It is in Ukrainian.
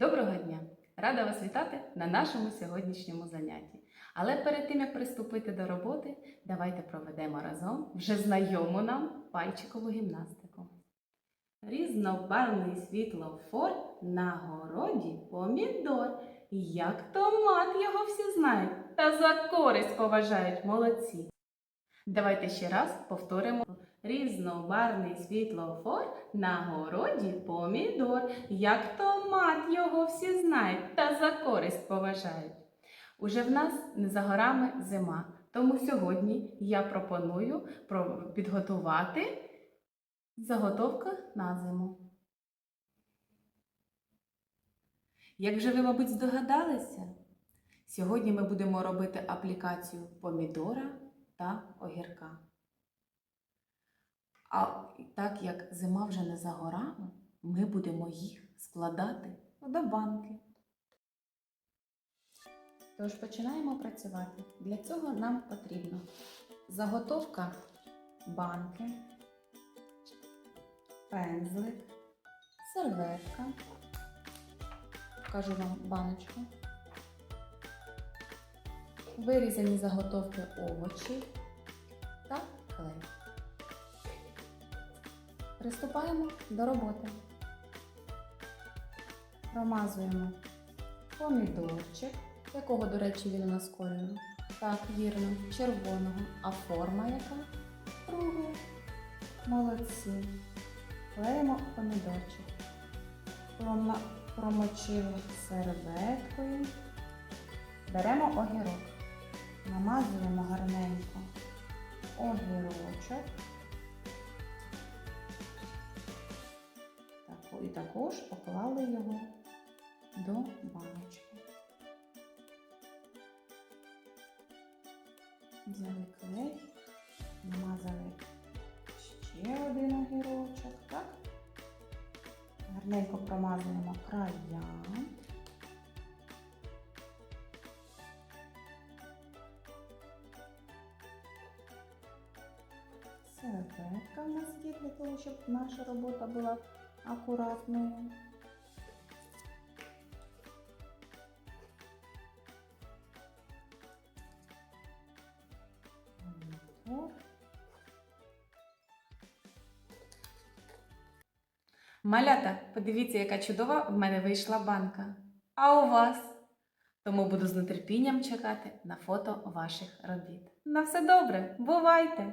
Доброго дня! Рада вас вітати на нашому сьогоднішньому занятті. Але перед тим як приступити до роботи, давайте проведемо разом вже знайому нам пальчикову гімнастику. Різнобарвний світлофор на городі помідор. Як томат його всі знають та за користь поважають молодці. Давайте ще раз повторимо. Різнобарвний світлофор на городі помідор. Як томат його всі знають та за користь поважають. Уже в нас не за горами зима, тому сьогодні я пропоную підготувати заготовка на зиму. Як вже ви, мабуть, здогадалися, сьогодні ми будемо робити аплікацію помідора та огірка. А так як зима вже не за горами, ми будемо їх складати до банки. Тож починаємо працювати. Для цього нам потрібно заготовка банки, пензлик, серветка. Покажу вам баночку. Вирізані заготовки овочів та клей. Приступаємо до роботи. Промазуємо помідорчик, якого, до речі, він у нас кольору. Так, вірно, червоного, а форма яка? Кругла. Молодці. Клеїмо помідорчик. Прома- Промочили серветкою. Беремо огірок. Намазуємо гарненько огірочок. І також поклали його до баночки. Взяли клей, намазали ще один огірочок, так? Гарненько промазуємо края. Серветка в нас є для того, щоб наша робота була Помідор. Малята, подивіться, яка чудова в мене вийшла банка. А у вас? Тому буду з нетерпінням чекати на фото ваших робіт. На все добре, бувайте!